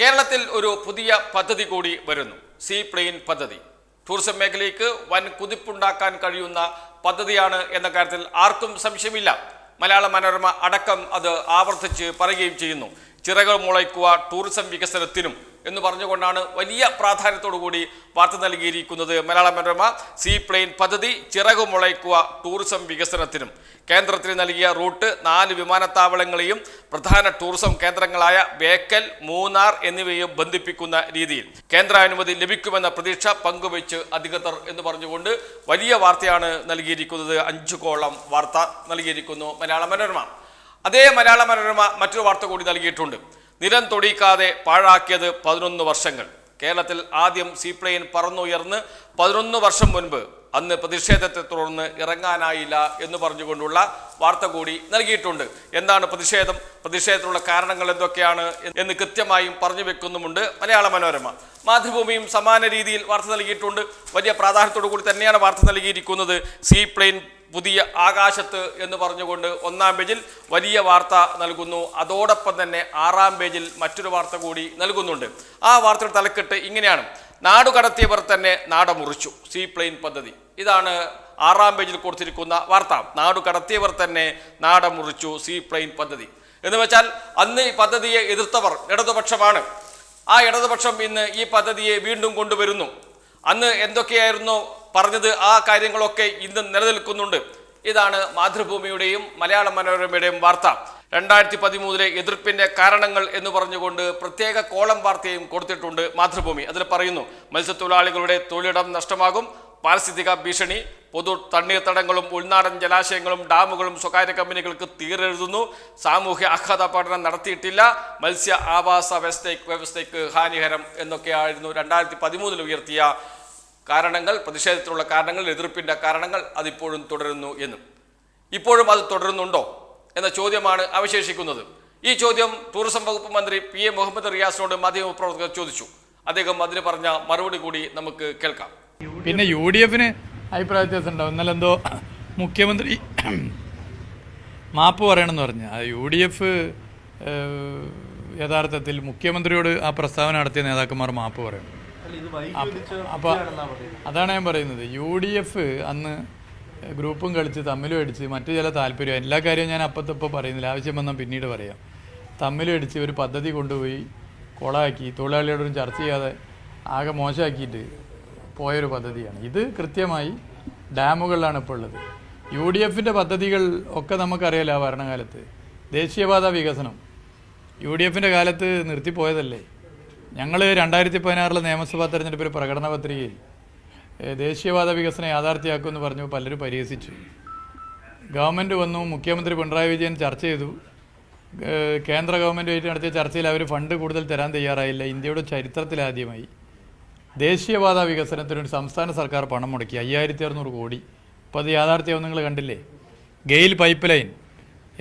കേരളത്തിൽ ഒരു പുതിയ പദ്ധതി കൂടി വരുന്നു. സീ പ്ലെയിൻ പദ്ധതി. ടൂറിസം മേഖലയ്ക്ക് വൻ കുതിപ്പുണ്ടാക്കാൻ കഴിയുന്ന പദ്ധതിയാണ് എന്ന കാര്യത്തിൽ ആർക്കും സംശയമില്ല. മലയാള മനോരമ അടക്കം അത് ആവർത്തിച്ച് പറയുകയും ചെയ്യുന്നു. ചിറകൾ മുളയ്ക്കുക ടൂറിസം വികസനത്തിനും എന്ന് പറഞ്ഞുകൊണ്ടാണ് വലിയ പ്രാധാന്യത്തോടു കൂടി വാർത്ത നൽകിയിരിക്കുന്നത്. മലയാള മനോരമ സീ പ്ലെയിൻ പദ്ധതി ചിറകു മുളയ്ക്കുക ടൂറിസം വികസനത്തിനും. കേന്ദ്രത്തിന് നൽകിയ റൂട്ട് നാല് വിമാനത്താവളങ്ങളെയും പ്രധാന ടൂറിസം കേന്ദ്രങ്ങളായ ബേക്കൽ മൂന്നാർ എന്നിവയും ബന്ധിപ്പിക്കുന്ന രീതിയിൽ. കേന്ദ്രാനുമതി ലഭിക്കുമെന്ന പ്രതീക്ഷ പങ്കുവച്ച് അധികൃതർ എന്ന് പറഞ്ഞുകൊണ്ട് വലിയ വാർത്തയാണ് നൽകിയിരിക്കുന്നത്. അഞ്ചു കോളം വാർത്ത നൽകിയിരിക്കുന്നു മലയാള മനോരമ. അതേ മലയാള മനോരമ മറ്റൊരു വാർത്ത കൂടി നൽകിയിട്ടുണ്ട്. നിലം തൊടിക്കാതെ പാഴാക്കിയത് പതിനൊന്ന് വർഷങ്ങൾ. കേരളത്തിൽ ആദ്യം സീപ്ലെയിൻ പറന്നുയർന്ന് പതിനൊന്ന് വർഷം മുൻപ് അന്ന് പ്രതിഷേധത്തെ തുടർന്ന് ഇറങ്ങാനായില്ല എന്ന് പറഞ്ഞുകൊണ്ടുള്ള വാർത്ത കൂടി നൽകിയിട്ടുണ്ട്. എന്താണ് പ്രതിഷേധം? പ്രതിഷേധത്തിനുള്ള കാരണങ്ങൾ എന്തൊക്കെയാണ് എന്ന് കൃത്യമായും പറഞ്ഞു വെക്കുന്നുമുണ്ട് മലയാള മനോരമ. മാതൃഭൂമിയും സമാന രീതിയിൽ വാർത്ത നൽകിയിട്ടുണ്ട്. വലിയ പ്രാധാന്യത്തോടു കൂടി തന്നെയാണ് വാർത്ത നൽകിയിരിക്കുന്നത്. സീ പ്ലെയിൻ പുതിയ ആകാശത്ത് എന്ന് പറഞ്ഞുകൊണ്ട് ഒന്നാം പേജിൽ വലിയ വാർത്ത നൽകുന്നു. അതോടൊപ്പം തന്നെ ആറാം പേജിൽ മറ്റൊരു വാർത്ത കൂടി നൽകുന്നുണ്ട്. ആ വാർത്തയുടെ തലക്കെട്ട് ഇങ്ങനെയാണ്. നാടു കടത്തിയവർ തന്നെ നാട മുറിച്ചു സീ പ്ലെയിൻ പദ്ധതി. ഇതാണ് ആറാം പേജിൽ കൊടുത്തിരിക്കുന്ന വാർത്ത. നാടു കടത്തിയവർ തന്നെ നാട മുറിച്ചു സീ പ്ലെയിൻ പദ്ധതി. എന്ന് വെച്ചാൽ അന്ന് ഈ പദ്ധതിയെ എതിർത്തവർ ഇടതുപക്ഷമാണ്. ആ ഇടതുപക്ഷം ഇന്ന് ഈ പദ്ധതിയെ വീണ്ടും കൊണ്ടുവരുന്നു. അന്ന് എന്തൊക്കെയായിരുന്നു പറഞ്ഞത് ആ കാര്യങ്ങളൊക്കെ ഇന്ന് നിലനിൽക്കുന്നുണ്ട്. ഇതാണ് മാതൃഭൂമിയുടെയും മലയാള മനോരമയുടെയും വാർത്ത. രണ്ടായിരത്തി പതിമൂന്നിലെ എതിർപ്പിന്റെ കാരണങ്ങൾ എന്ന് പറഞ്ഞുകൊണ്ട് പ്രത്യേക കോളം വാർത്തയും കൊടുത്തിട്ടുണ്ട് മാതൃഭൂമി. അതിൽ പറയുന്നു മത്സ്യത്തൊഴിലാളികളുടെ തൊഴിലിടം നഷ്ടമാകും പാരിസ്ഥിതിക ഭീഷണി പൊതു തണ്ണീർത്തടങ്ങളും ഉൾനാടൻ ജലാശയങ്ങളും ഡാമുകളും സ്വകാര്യ കമ്പനികൾക്ക് തീരെഴുതുന്നു സാമൂഹ്യ ആഘാത പഠനം നടത്തിയിട്ടില്ല മത്സ്യ ആവാസ വ്യവസ്ഥയ്ക്ക് വ്യവസ്ഥയ്ക്ക് ഹാനികരം എന്നൊക്കെയായിരുന്നു രണ്ടായിരത്തി പതിമൂന്നിൽ ഉയർത്തിയ കാരണങ്ങൾ പ്രതിഷേധത്തിനുള്ള കാരണങ്ങൾ എതിർപ്പിന്റെ കാരണങ്ങൾ അതിപ്പോഴും തുടരുന്നു എന്നും. ഇപ്പോഴും അത് തുടരുന്നുണ്ടോ എന്ന ചോദ്യമാണ് അവശേഷിക്കുന്നത്. ഈ ചോദ്യം ടൂറിസം വകുപ്പ് മന്ത്രി പി എ മുഹമ്മദ് റിയാസിനോട് മാധ്യമപ്രവർത്തകർ ചോദിച്ചു. അദ്ദേഹം അതിന് പറഞ്ഞ മറുപടി കൂടി നമുക്ക് കേൾക്കാം. പിന്നെ യു ഡി എഫിന് അഭിപ്രായ വ്യത്യാസം ഉണ്ടാവും. എന്നാൽ എന്തോ മുഖ്യമന്ത്രി മാപ്പ് പറയണമെന്ന് പറഞ്ഞു. യു ഡി എഫ് യഥാർത്ഥത്തിൽ മുഖ്യമന്ത്രിയോട് ആ പ്രസ്താവന നടത്തിയ നേതാക്കന്മാർ മാപ്പ് പറയണം അപ്പോൾ അതാണ് ഞാൻ പറയുന്നത്. യു ഡി എഫ് അന്ന് ഗ്രൂപ്പും കളിച്ച് തമ്മിലും അടിച്ച് മറ്റു ചില താല്പര്യം എല്ലാ കാര്യവും ഞാൻ അപ്പത്തപ്പോൾ പറയുന്നില്ല. ആവശ്യം വന്നാൽ പിന്നീട് പറയാം. തമ്മിലും അടിച്ച് ഒരു പദ്ധതി കൊണ്ടുപോയി കൊളാക്കി തൊഴിലാളികളോടും ചർച്ച ചെയ്യാതെ ആകെ മോശമാക്കിയിട്ട് പോയൊരു പദ്ധതിയാണ്. ഇത് കൃത്യമായി ഡാമുകളിലാണ് ഇപ്പോൾ ഉള്ളത്. യു ഡി എഫിന്റെ പദ്ധതികൾ ഒക്കെ നമുക്കറിയാലോ ആ ഭരണകാലത്ത്. ദേശീയപാത വികസനം. യു ഡി എഫിന്റെ കാലത്ത് നിർത്തിപ്പോയതല്ലേ? ഞങ്ങൾ രണ്ടായിരത്തി പതിനാറിലെ നിയമസഭാ തെരഞ്ഞെടുപ്പിൽ പ്രകടന പത്രികയിൽ ദേശീയവാദ വികസനം യാഥാർത്ഥ്യമാക്കുമെന്ന് പറഞ്ഞു പലരും പരിഹസിച്ചു. ഗവൺമെന്റ് വന്നു മുഖ്യമന്ത്രി പിണറായി വിജയൻ ചർച്ച ചെയ്തു. കേന്ദ്ര ഗവൺമെന്റുമായിട്ട് നടത്തിയ ചർച്ചയിൽ അവർ ഫണ്ട് കൂടുതൽ തരാൻ തയ്യാറായില്ല. ഇന്ത്യയുടെ ചരിത്രത്തിലാദ്യമായി ദേശീയവാദ വികസനത്തിന് ഒരു സംസ്ഥാന സർക്കാർ പണം മുടക്കി അയ്യായിരത്തി അറുന്നൂറ് കോടി. അപ്പോൾ അത് യാഥാർത്ഥ്യമാവും നിങ്ങൾ കണ്ടില്ലേ? GAIL pipe line.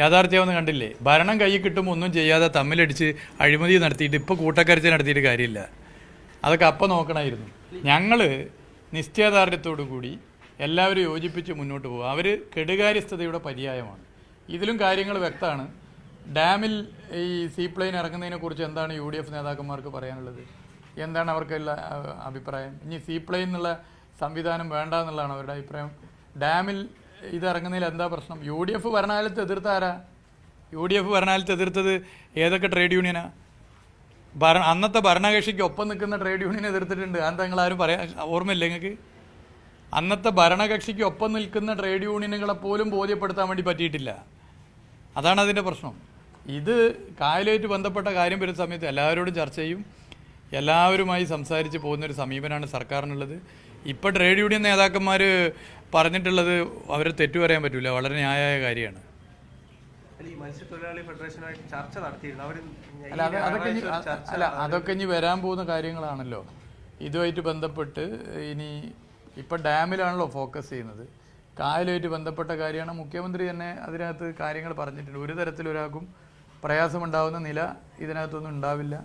യാഥാർത്ഥ്യമാവെന്ന് കണ്ടില്ലേ? ഭരണം കൈ കിട്ടുമ്പോൾ ഒന്നും ചെയ്യാതെ തമ്മിലടിച്ച് അഴിമതി നടത്തിയിട്ട് ഇപ്പോൾ കൂട്ടക്കരച്ചിൽ നടത്തിയിട്ട് കാര്യമില്ല. അതൊക്കെ അപ്പം നോക്കണമായിരുന്നു ഞങ്ങൾ നിശ്ചയദാർഢ്യത്തോടു കൂടി എല്ലാവരും യോജിപ്പിച്ച് മുന്നോട്ട് പോകും അവർ കെടുകാര്യസ്ഥതയുടെ പര്യായമാണ്. ഇതിലും കാര്യങ്ങൾ വ്യക്തമാണ്. ഡാമിൽ ഈ സീപ്ലെയിൻ ഇറങ്ങുന്നതിനെക്കുറിച്ച് എന്താണ് യു ഡി എഫ് നേതാക്കന്മാർക്ക് പറയാനുള്ളത്? എന്താണ് അവർക്കുള്ള അഭിപ്രായം? ഇനി സീപ്ലെയിൻ എന്നുള്ള സംവിധാനം വേണ്ട എന്നുള്ളതാണ് അവരുടെ അഭിപ്രായം. ഡാമിൽ ഇത് ഇറങ്ങുന്നതിൽ എന്താ പ്രശ്നം? യു ഡി എഫ് ഭരണകാലത്ത് എതിർത്ത ആരാ? യു ഡി എഫ് ഭരണകാലത്ത് എതിർത്തത് ഏതൊക്കെ ട്രേഡ് യൂണിയനാ? ഭരണ അന്നത്തെ ഭരണകക്ഷിക്ക് ഒപ്പം നിൽക്കുന്ന ട്രേഡ് യൂണിയനെ എതിർത്തിട്ടുണ്ട്. അതെന്താ നിങ്ങൾ ആരും പറയാൻ ഓർമ്മയില്ല നിങ്ങൾക്ക്? അന്നത്തെ ഭരണകക്ഷിക്ക് ഒപ്പം നിൽക്കുന്ന ട്രേഡ് യൂണിയനുകളെ പോലും ബോധ്യപ്പെടുത്താൻ വേണ്ടി പറ്റിയിട്ടില്ല. അതാണ് അതിന്റെ പ്രശ്നം. ഇത് കായലുമായിട്ട് ബന്ധപ്പെട്ട കാര്യം വരുന്ന സമയത്ത് എല്ലാവരോടും ചർച്ച ചെയ്യും. എല്ലാവരുമായി സംസാരിച്ച് പോകുന്നൊരു സമീപനമാണ് സർക്കാരിനുള്ളത്. ഇപ്പോൾ ട്രേഡ് യൂണിയൻ നേതാക്കന്മാർ പറഞ്ഞിട്ടുള്ളത് അവരെ തെറ്റു പറയാൻ പറ്റില്ല വളരെ ന്യായമായ കാര്യമാണ്. അല്ല, അതൊക്കെ ഇനി അല്ല അതൊക്കെ ഇനി വരാൻ പോകുന്ന കാര്യങ്ങളാണല്ലോ. ഇതുമായിട്ട് ബന്ധപ്പെട്ട് ഇനി ഇപ്പം ഡാമിലാണല്ലോ ഫോക്കസ് ചെയ്യുന്നത്. കായലുമായിട്ട് ബന്ധപ്പെട്ട കാര്യമാണ്. മുഖ്യമന്ത്രി തന്നെ അതിനകത്ത് കാര്യങ്ങൾ പറഞ്ഞിട്ടുണ്ട്. ഒരു തരത്തിലൊരാൾക്കും പ്രയാസമുണ്ടാവുന്ന നില ഇതിനകത്തൊന്നും ഉണ്ടാവില്ല.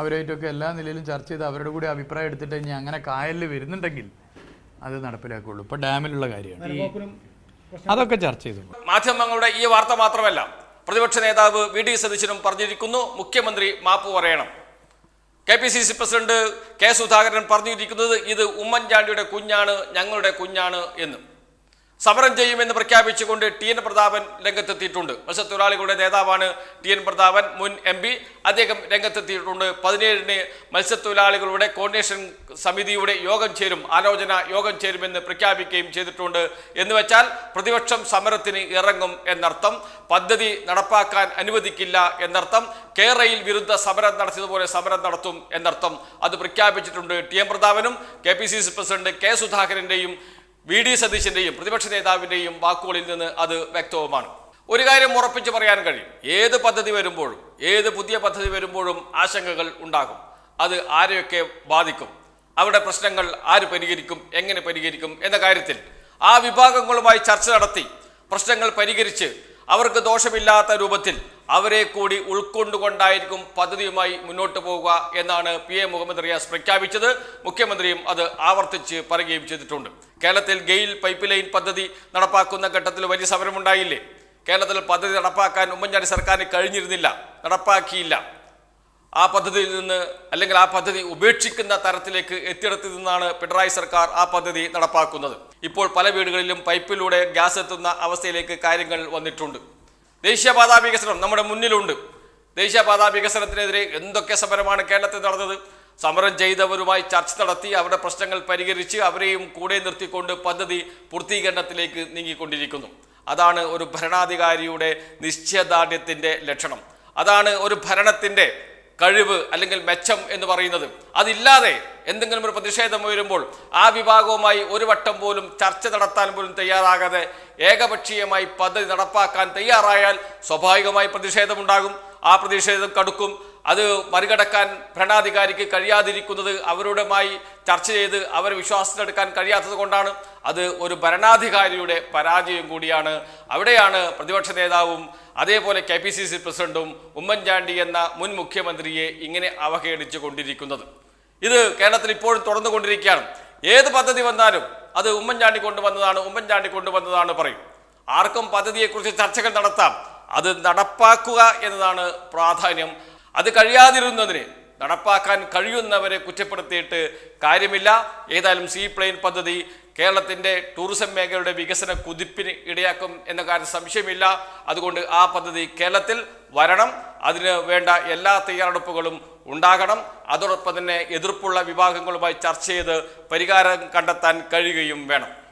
അവരായിട്ടൊക്കെ എല്ലാ നിലയിലും ചർച്ച ചെയ്ത് അവരുടെ കൂടി അഭിപ്രായം എടുത്തിട്ട് ഇനി അങ്ങനെ കായലിൽ വരുന്നുണ്ടെങ്കിൽ അത് നടപ്പിലാക്കുള്ളൂ ഇപ്പൊ ഡാമിലുള്ള കാര്യമാണ്. അതൊക്കെ ചർച്ച ചെയ്തു. മാധ്യമങ്ങളുടെ ഈ വാർത്ത മാത്രമല്ല പ്രതിപക്ഷ നേതാവ് വി. ഡി. സതീശനും പറഞ്ഞിരിക്കുന്നു മുഖ്യമന്ത്രി മാപ്പ് പറയണം. K. P. C. C president K. Sudhakaran പറഞ്ഞിരിക്കുന്നത് ഇത് ഉമ്മൻചാണ്ടിയുടെ കുഞ്ഞാണ് ഞങ്ങളുടെ കുഞ്ഞാണ് എന്ന്. സമരം ചെയ്യുമെന്ന് പ്രഖ്യാപിച്ചുകൊണ്ട് ടി എൻ പ്രതാപൻ രംഗത്തെത്തിയിട്ടുണ്ട്. മത്സ്യത്തൊഴിലാളികളുടെ നേതാവാണ് ടി എൻ പ്രതാപൻ മുൻ എം പി. അദ്ദേഹം രംഗത്തെത്തിയിട്ടുണ്ട്. പതിനേഴിന് മത്സ്യത്തൊഴിലാളികളുടെ കോർഡിനേഷൻ സമിതിയുടെ യോഗം ചേരും ആലോചന യോഗം ചേരുമെന്ന് പ്രഖ്യാപിക്കുകയും ചെയ്തിട്ടുണ്ട്. എന്ന് വെച്ചാൽ പ്രതിപക്ഷം സമരത്തിന് ഇറങ്ങും എന്നർത്ഥം പദ്ധതി നടപ്പാക്കാൻ അനുവദിക്കില്ല എന്നർത്ഥം കേരളയിൽ വിരുദ്ധ സമരം നടത്തിയതുപോലെ സമരം നടത്തും എന്നർത്ഥം. അത് പ്രഖ്യാപിച്ചിട്ടുണ്ട് T M പ്രതാപനും K P C C president K സുധാകരന്റെയും V D സതീശന്റെയും പ്രതിപക്ഷ നേതാവിന്റെയും വാക്കുകളിൽ നിന്ന് അത് വ്യക്തവുമാണ്. ഒരു കാര്യം ഉറപ്പിച്ച് പറയാൻ കഴിയും. ഏത് പദ്ധതി വരുമ്പോഴും ഏത് പുതിയ പദ്ധതി വരുമ്പോഴും ആശങ്കകൾ ഉണ്ടാകും. അത് ആരെയൊക്കെ ബാധിക്കും? അവരുടെ പ്രശ്നങ്ങൾ ആര് പരിഹരിക്കും? എങ്ങനെ പരിഹരിക്കും? എന്ന കാര്യത്തിൽ ആ വിഭാഗങ്ങളുമായി ചർച്ച നടത്തി പ്രശ്നങ്ങൾ പരിഹരിച്ച് അവർക്ക് ദോഷമില്ലാത്ത രൂപത്തിൽ അവരെ കൂടി ഉൾക്കൊണ്ടുകൊണ്ടായിരിക്കും പദ്ധതിയുമായി മുന്നോട്ട് പോവുക എന്നാണ് പി എ മുഹമ്മദ് റിയാസ് പ്രഖ്യാപിച്ചത്. മുഖ്യമന്ത്രിയും അത് ആവർത്തിച്ച് പറയുകയും ചെയ്തിട്ടുണ്ട്. കേരളത്തിൽ ഗെയിൽ പൈപ്പ് ലൈൻ പദ്ധതി നടപ്പാക്കുന്ന ഘട്ടത്തിൽ വലിയ സമരമുണ്ടായില്ലേ? കേരളത്തിൽ പദ്ധതി നടപ്പാക്കാൻ ഉമ്മൻചാണ്ടി സർക്കാരിന് കഴിഞ്ഞിരുന്നില്ല നടപ്പാക്കിയില്ല. ആ പദ്ധതിയിൽ നിന്ന് അല്ലെങ്കിൽ ആ പദ്ധതി ഉപേക്ഷിക്കുന്ന തരത്തിലേക്ക് എത്തിയിടത്തു നിന്നാണ് പിണറായി സർക്കാർ ആ പദ്ധതി നടപ്പാക്കുന്നത്. ഇപ്പോൾ പല വീടുകളിലും പൈപ്പിലൂടെ ഗ്യാസ് എത്തുന്ന അവസ്ഥയിലേക്ക് കാര്യങ്ങൾ വന്നിട്ടുണ്ട്. ദേശീയപാതാ വികസനം നമ്മുടെ മുന്നിലുണ്ട്. ദേശീയപാതാ വികസനത്തിനെതിരെ എന്തൊക്കെ സമരമാണ് കേരളത്തിൽ നടന്നത്? സമരം ചെയ്തവരുമായി ചർച്ച നടത്തി അവരുടെ പ്രശ്നങ്ങൾ പരിഹരിച്ച് അവരെയും കൂടെ നിർത്തിക്കൊണ്ട് പദ്ധതി പൂർത്തീകരണത്തിലേക്ക് നീങ്ങിക്കൊണ്ടിരിക്കുന്നു. അതാണ് ഒരു ഭരണാധികാരിയുടെ നിശ്ചയദാർഢ്യത്തിന്റെ ലക്ഷണം. അതാണ് ഒരു ഭരണത്തിന്റെ കഴിവ് അല്ലെങ്കിൽ മെച്ചം എന്ന് പറയുന്നത്. അതില്ലാതെ എന്തെങ്കിലും ഒരു പ്രതിഷേധം ഉയരുമ്പോൾ ആ വിഭാഗവുമായി ഒരു വട്ടം പോലും ചർച്ച നടത്താൻ പോലും തയ്യാറാകാതെ ഏകപക്ഷീയമായി പദ്ധതി നടപ്പാക്കാൻ തയ്യാറായാൽ സ്വാഭാവികമായി പ്രതിഷേധമുണ്ടാകും. ആ പ്രതിഷേധം കടുക്കും. അത് മറികടക്കാൻ ഭരണാധികാരിക്ക് കഴിയാതിരിക്കുന്നത് അവരോടുമായി ചർച്ച ചെയ്ത് അവരെ വിശ്വാസത്തിലെടുക്കാൻ കഴിയാത്തത് കൊണ്ടാണ്. അത് ഒരു ഭരണാധികാരിയുടെ പരാജയം കൂടിയാണ്. അവിടെയാണ് പ്രതിപക്ഷ നേതാവും അതേപോലെ കെ പി സി സി പ്രസിഡന്റും ഉമ്മൻചാണ്ടി എന്ന മുൻ മുഖ്യമന്ത്രിയെ ഇങ്ങനെ അവഹേളിച്ചു കൊണ്ടിരിക്കുന്നത്. ഇത് കേരളത്തിൽ ഇപ്പോഴും തുറന്നുകൊണ്ടിരിക്കുകയാണ് ഏത് പദ്ധതി വന്നാലും അത് ഉമ്മൻചാണ്ടി കൊണ്ടുവന്നതാണ് ഉമ്മൻചാണ്ടി കൊണ്ടുവന്നതാണ് പറയും. ആർക്കും പദ്ധതിയെക്കുറിച്ച് ചർച്ചകൾ നടത്താം. അത് നടപ്പാക്കുക എന്നതാണ് പ്രാധാന്യം. അത് കഴിയാതിരുന്നതിന് നടപ്പാക്കാൻ കഴിയുന്നവരെ കുറ്റപ്പെടുത്തിയിട്ട് കാര്യമില്ല. ഏതായാലും സീ പ്ലെയിൻ പദ്ധതി കേരളത്തിന്റെ ടൂറിസം മേഖലയുടെ വികസന കുതിപ്പിന് ഇടയാക്കും എന്ന കാര്യം സംശയമില്ല. അതുകൊണ്ട് ആ പദ്ധതി കേരളത്തിൽ വരണം. അതിന് വേണ്ട എല്ലാ തയ്യാറെടുപ്പുകളും ഉണ്ടാകണം. അതോടൊപ്പം തന്നെ എതിർപ്പുള്ള വിഭാഗങ്ങളുമായി ചർച്ച ചെയ്ത് പരിഹാരം കണ്ടെത്താൻ കഴിയുകയും വേണം.